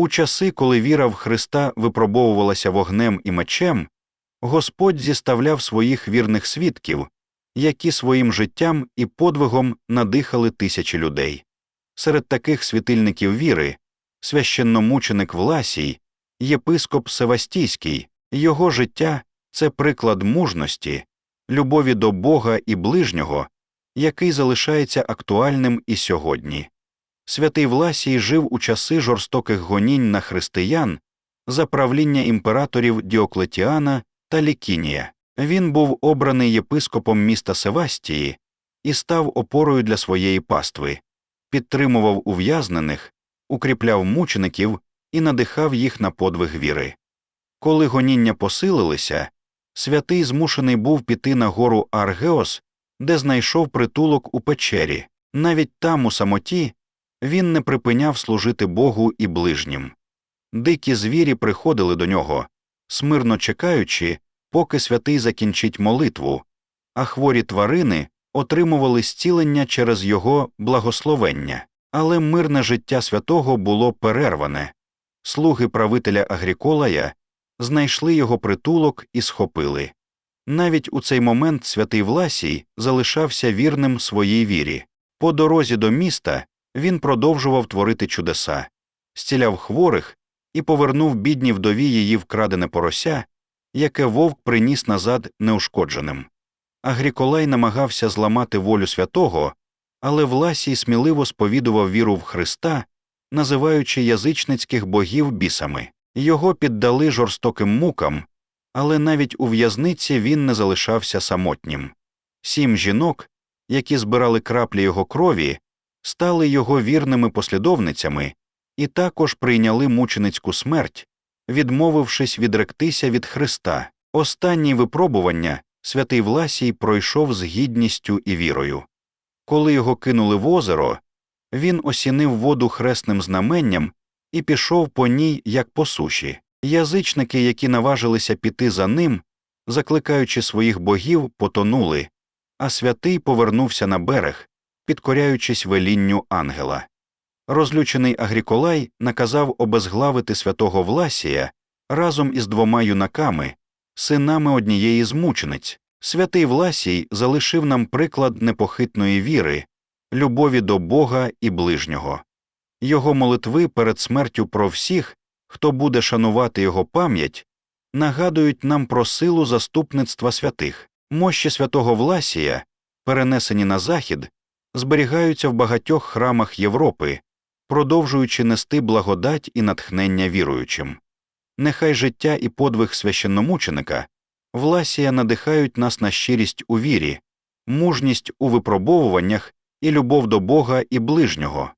У часи, коли віра в Христа випробовувалася вогнем і мечем, Господь зіставляв своїх вірних свідків, які своїм життям і подвигом надихали тисячі людей. Серед таких світильників віри священномученик Власій, єпископ Севастійський, його життя це приклад мужності, любові до Бога і ближнього, який залишається актуальним і сьогодні. Святий Власій жив у часи жорстоких гонінь на християн за правління імператорів Діоклетіана та Лікінія. Він був обраний єпископом міста Севастії і став опорою для своєї пастви, підтримував ув'язнених, укріпляв мучеників і надихав їх на подвиг віри. Коли гоніння посилилися, святий змушений був піти на гору Аргеос, де знайшов притулок у печері. Навіть там, у самоті, він не припиняв служити Богу і ближнім. Дикі звірі приходили до нього, смирно чекаючи, поки святий закінчить молитву, а хворі тварини отримували зцілення через його благословення, але мирне життя святого було перерване. Слуги правителя Агріколая знайшли його притулок і схопили. Навіть у цей момент святий Власій залишався вірним своїй вірі. По дорозі до міста він продовжував творити чудеса, зціляв хворих і повернув бідній вдові її вкрадене порося, яке вовк приніс назад неушкодженим. Агріколай намагався зламати волю святого, але Власій сміливо сповідував віру в Христа, називаючи язичницьких богів бісами. Його піддали жорстоким мукам, але навіть у в'язниці він не залишався самотнім. Сім жінок, які збирали краплі його крові, стали його вірними послідовницями і також прийняли мученицьку смерть, відмовившись відректися від Христа. Останні випробування святий Власій пройшов з гідністю і вірою. Коли його кинули в озеро, він осінив воду хресним знаменням і пішов по ній, як по суші. Язичники, які наважилися піти за ним, закликаючи своїх богів, потонули, а святий повернувся на берег, підкоряючись велінню ангела. Розлючений Агріколай наказав обезглавити святого Власія разом із двома юнаками, синами однієї з мучениць. Святий Власій залишив нам приклад непохитної віри, любові до Бога і ближнього. Його молитви перед смертю про всіх, хто буде шанувати його пам'ять, нагадують нам про силу заступництва святих. Мощі святого Власія, перенесені на захід, зберігаються в багатьох храмах Європи, продовжуючи нести благодать і натхнення віруючим. Нехай життя і подвиг священномученика Власія надихають нас на щирість у вірі, мужність у випробовуваннях і любов до Бога і ближнього.